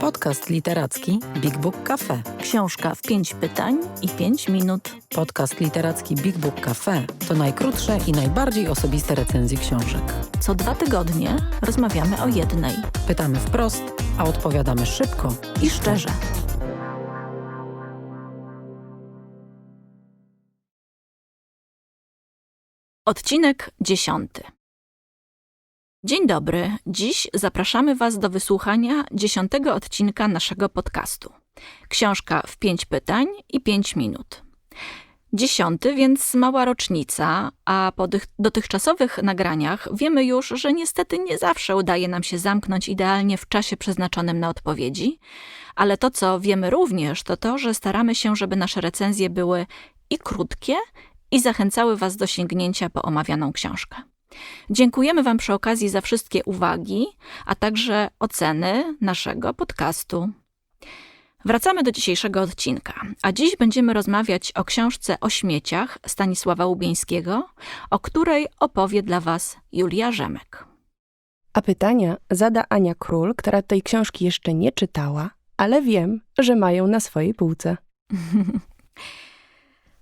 Podcast literacki Big Book Cafe. Książka w pięć pytań i pięć minut. Podcast literacki Big Book Cafe to najkrótsze i najbardziej osobiste recenzje książek. Co dwa tygodnie rozmawiamy o jednej. Pytamy wprost, a odpowiadamy szybko I szczerze. Odcinek dziesiąty. Dzień dobry. Dziś zapraszamy Was do wysłuchania dziesiątego odcinka naszego podcastu. Książka w pięć pytań i pięć minut. Dziesiąty, więc mała rocznica, a po dotychczasowych nagraniach wiemy już, że niestety nie zawsze udaje nam się zamknąć idealnie w czasie przeznaczonym na odpowiedzi, ale to, co wiemy również, to to, że staramy się, żeby nasze recenzje były i krótkie, i zachęcały Was do sięgnięcia po omawianą książkę. Dziękujemy Wam przy okazji za wszystkie uwagi, a także oceny naszego podcastu. Wracamy do dzisiejszego odcinka, a dziś będziemy rozmawiać o książce o śmieciach Stanisława Łubieńskiego, o której opowie dla Was Julia Rzemek. A pytania zada Ania Król, która tej książki jeszcze nie czytała, ale wiem, że mają na swojej półce.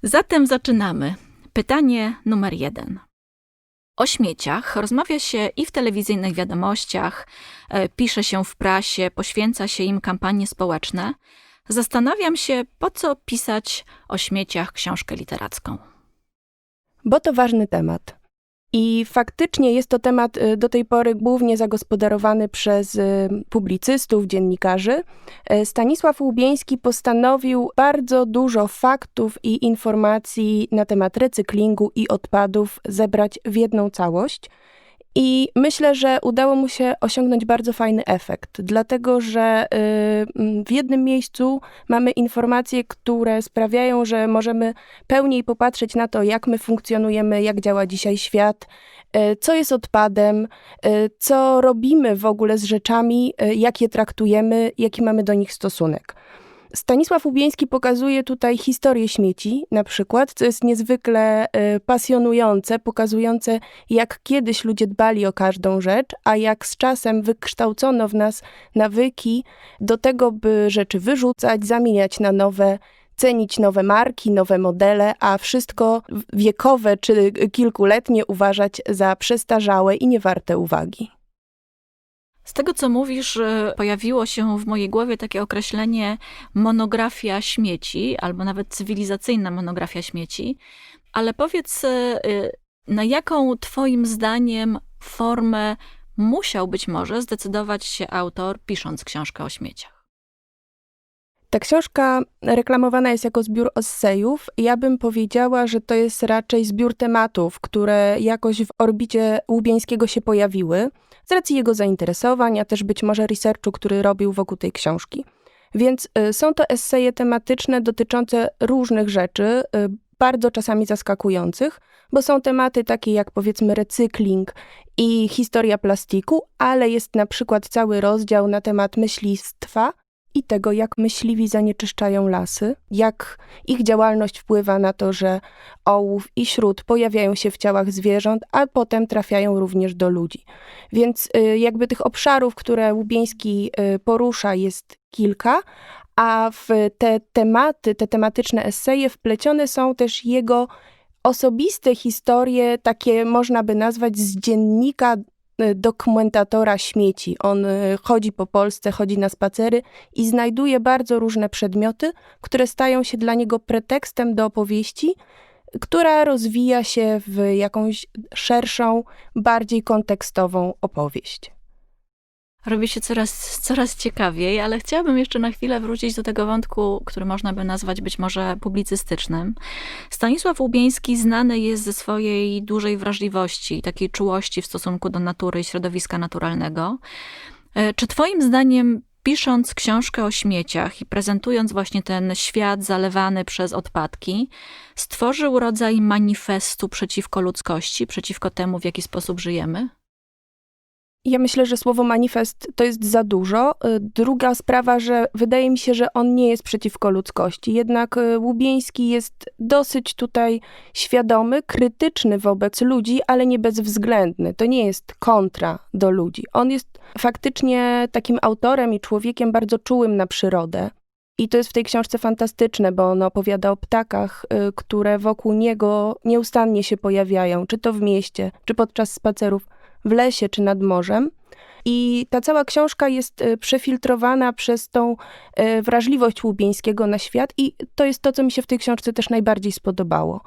Zatem zaczynamy. Pytanie numer jeden. O śmieciach rozmawia się i w telewizyjnych wiadomościach, e, pisze się w prasie, poświęca się im kampanie społeczne. Zastanawiam się, po co pisać o śmieciach książkę literacką. Bo to ważny temat. I faktycznie jest to temat y, do tej pory głównie zagospodarowany przez y, publicystów, dziennikarzy. Y, Stanisław Łubieński postanowił bardzo dużo faktów i informacji na temat recyklingu i odpadów zebrać w jedną całość. I myślę, że udało mu się osiągnąć bardzo fajny efekt, dlatego że y, mm, w jednym miejscu mamy informacje, które sprawiają, że możemy pełniej popatrzeć na to, jak my funkcjonujemy, jak działa dzisiaj świat, y, co jest odpadem, y, co robimy w ogóle z rzeczami, jak je traktujemy, jaki mamy do nich stosunek. Stanisław Łubieński pokazuje tutaj historię śmieci, na przykład, co jest niezwykle y, pasjonujące, pokazujące, jak kiedyś ludzie dbali o każdą rzecz, a jak z czasem wykształcono w nas nawyki do tego, by rzeczy wyrzucać, zamieniać na nowe, cenić nowe marki, nowe modele, a wszystko wiekowe czy kilkuletnie uważać za przestarzałe i niewarte uwagi. Z tego, co mówisz, e, pojawiło się w mojej głowie takie określenie monografia śmieci, albo nawet cywilizacyjna monografia śmieci. Ale powiedz, e, na jaką Twoim zdaniem formę musiał być może zdecydować się autor, pisząc książkę o śmieciach? Ta książka reklamowana jest jako zbiór essayów. Ja bym powiedziała, że to jest raczej zbiór tematów, które jakoś w orbicie Łubieńskiego się pojawiły, z racji jego zainteresowań, a też być może researchu, który robił wokół tej książki. Więc y, są to eseje tematyczne dotyczące różnych rzeczy, y, bardzo czasami zaskakujących, bo są tematy takie jak powiedzmy recykling i historia plastiku, ale jest na przykład cały rozdział na temat myślistwa, i tego, jak myśliwi zanieczyszczają lasy, jak ich działalność wpływa na to, że ołów i śród pojawiają się w ciałach zwierząt, a potem trafiają również do ludzi. Więc y, jakby tych obszarów, które Łubieński y, porusza, jest kilka, a w te tematy, te tematyczne eseje wplecione są też jego osobiste historie, takie można by nazwać z dziennika dokumentatora śmieci. On y, chodzi po Polsce, chodzi na spacery i znajduje bardzo różne przedmioty, które stają się dla niego pretekstem do opowieści, która rozwija się w jakąś szerszą, bardziej kontekstową opowieść. Robi się coraz, coraz ciekawiej, ale chciałabym jeszcze na chwilę wrócić do tego wątku, który można by nazwać być może publicystycznym. Stanisław Łubieński znany jest ze swojej dużej wrażliwości, takiej czułości w stosunku do natury i środowiska naturalnego. E, Czy Twoim zdaniem, pisząc książkę o śmieciach i prezentując właśnie ten świat zalewany przez odpadki, stworzył rodzaj manifestu przeciwko ludzkości, przeciwko temu, w jaki sposób żyjemy? Ja myślę, że słowo manifest to jest za dużo. Y, Druga sprawa, że wydaje mi się, że on nie jest przeciwko ludzkości. Jednak y, Łubieński jest dosyć tutaj świadomy, krytyczny wobec ludzi, ale nie bezwzględny. To nie jest kontra do ludzi. On jest faktycznie takim autorem i człowiekiem bardzo czułym na przyrodę. I to jest w tej książce fantastyczne, bo on opowiada o ptakach, y, które wokół niego nieustannie się pojawiają, czy to w mieście, czy podczas spacerów w lesie czy nad morzem. I ta cała książka jest e, przefiltrowana przez tą e, wrażliwość Łubieńskiego na świat, i to jest to, co mi się w tej książce też najbardziej spodobało.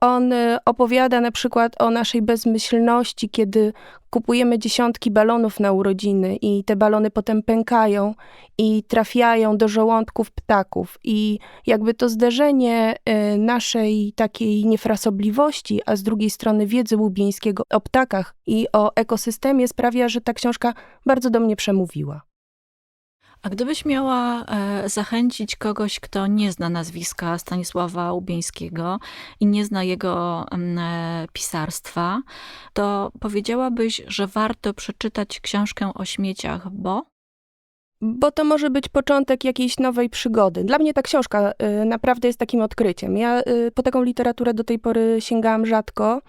On e, opowiada na przykład o naszej bezmyślności, kiedy kupujemy dziesiątki balonów na urodziny i te balony potem pękają i trafiają do żołądków ptaków. I jakby to zderzenie e, naszej takiej niefrasobliwości, a z drugiej strony wiedzy Łubieńskiego o ptakach i o ekosystemie sprawia, że ta książka bardzo do mnie przemówiła. A gdybyś miała e, zachęcić kogoś, kto nie zna nazwiska Stanisława Łubieńskiego i nie zna jego em, e, pisarstwa, to powiedziałabyś, że warto przeczytać książkę o śmieciach, bo Bo to może być początek jakiejś nowej przygody. Dla mnie ta książka y, naprawdę jest takim odkryciem. Ja po taką literaturę do tej pory sięgałam rzadko.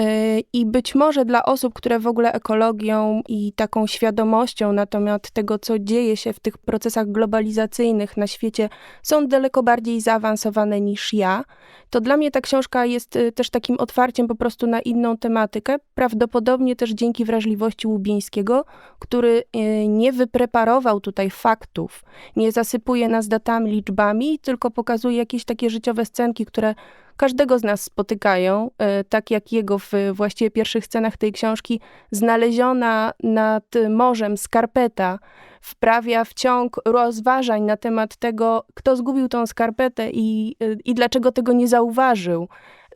Y, I być może dla osób, które w ogóle ekologią i taką świadomością na temat tego, co dzieje się w tych procesach globalizacyjnych na świecie, są daleko bardziej zaawansowane niż ja, to dla mnie ta książka jest y, też takim otwarciem po prostu na inną tematykę. Prawdopodobnie też dzięki wrażliwości Łubińskiego, który y, nie wypreparował tutaj faktów, nie zasypuje nas datami, liczbami, tylko pokazuje jakieś takie życiowe scenki, które każdego z nas spotykają, y, tak jak jego w właściwie pierwszych scenach tej książki, znaleziona nad morzem skarpeta wprawia w ciąg rozważań na temat tego, kto zgubił tą skarpetę i, y, i dlaczego tego nie zauważył.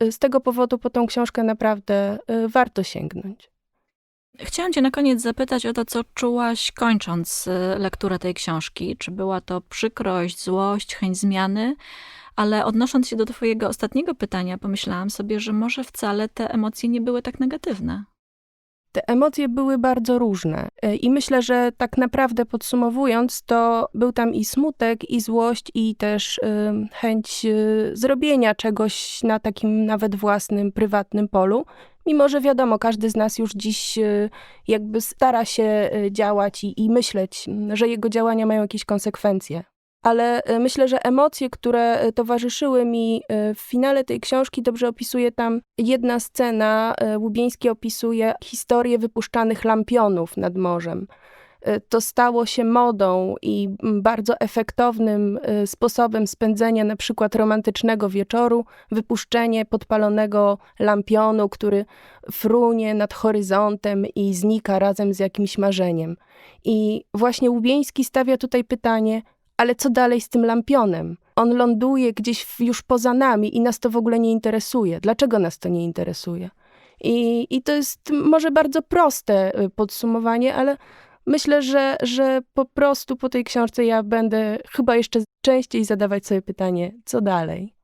Y, Z tego powodu po tą książkę naprawdę warto sięgnąć. Chciałam cię na koniec zapytać o to, co czułaś kończąc lekturę tej książki. Czy była to przykrość, złość, chęć zmiany? Ale odnosząc się do twojego ostatniego pytania, pomyślałam sobie, że może wcale te emocje nie były tak negatywne. Te emocje były bardzo różne y, i myślę, że tak naprawdę podsumowując, to był tam i smutek, i złość, i też chęć y, zrobienia czegoś na takim nawet własnym, prywatnym polu. Mimo, że wiadomo, każdy z nas już dziś y, jakby stara się działać i, i myśleć, że jego działania mają jakieś konsekwencje. Ale y, myślę, że emocje, które y, towarzyszyły mi y, w finale tej książki, dobrze opisuje tam jedna scena. Łubieński opisuje historię wypuszczanych lampionów nad morzem. To stało się modą i bardzo efektownym sposobem spędzenia na przykład romantycznego wieczoru, wypuszczenie podpalonego lampionu, który frunie nad horyzontem i znika razem z jakimś marzeniem. I właśnie Łubieński stawia tutaj pytanie, ale co dalej z tym lampionem? On ląduje gdzieś już poza nami i nas to w ogóle nie interesuje. Dlaczego nas to nie interesuje? I, i to jest może bardzo proste y, podsumowanie, ale myślę, że, że po prostu po tej książce ja będę chyba jeszcze częściej zadawać sobie pytanie, co dalej?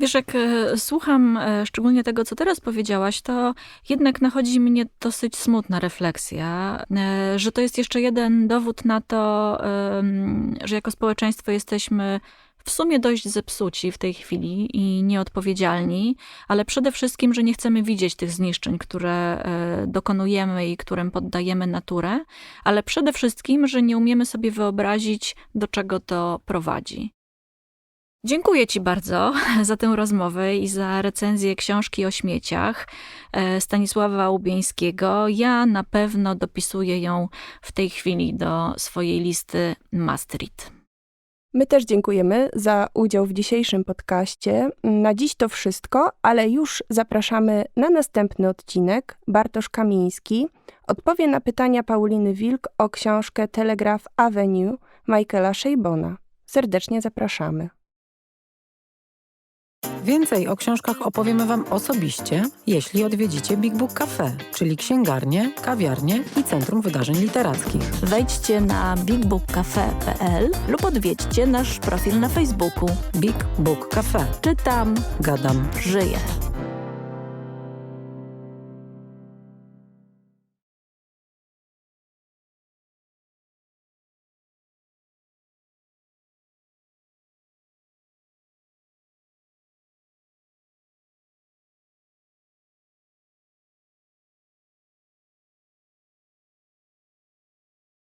Wiesz, jak e, słucham e, szczególnie tego, co teraz powiedziałaś, to jednak nachodzi mnie dosyć smutna refleksja, e, że to jest jeszcze jeden dowód na to, że jako społeczeństwo jesteśmy w sumie dość zepsuci w tej chwili i nieodpowiedzialni, ale przede wszystkim, że nie chcemy widzieć tych zniszczeń, które dokonujemy i którym poddajemy naturę, ale przede wszystkim, że nie umiemy sobie wyobrazić, do czego to prowadzi. Dziękuję Ci bardzo za tę rozmowę i za recenzję książki o śmieciach e, Stanisława Łubieńskiego. Ja na pewno dopisuję ją w tej chwili do swojej listy Mastrit. My też dziękujemy za udział w dzisiejszym podcaście. Na dziś to wszystko, ale już zapraszamy na następny odcinek. Bartosz Kamiński odpowie na pytania Pauliny Wilk o książkę Telegraph Avenue Michaela Sheibona. Serdecznie zapraszamy. Więcej o książkach opowiemy Wam osobiście, jeśli odwiedzicie Big Book Cafe, czyli księgarnię, kawiarnię i Centrum Wydarzeń Literackich. Wejdźcie na bigbookcafe.pl lub odwiedźcie nasz profil na Facebooku. Big Book Cafe. Czytam, Gadam. żyję.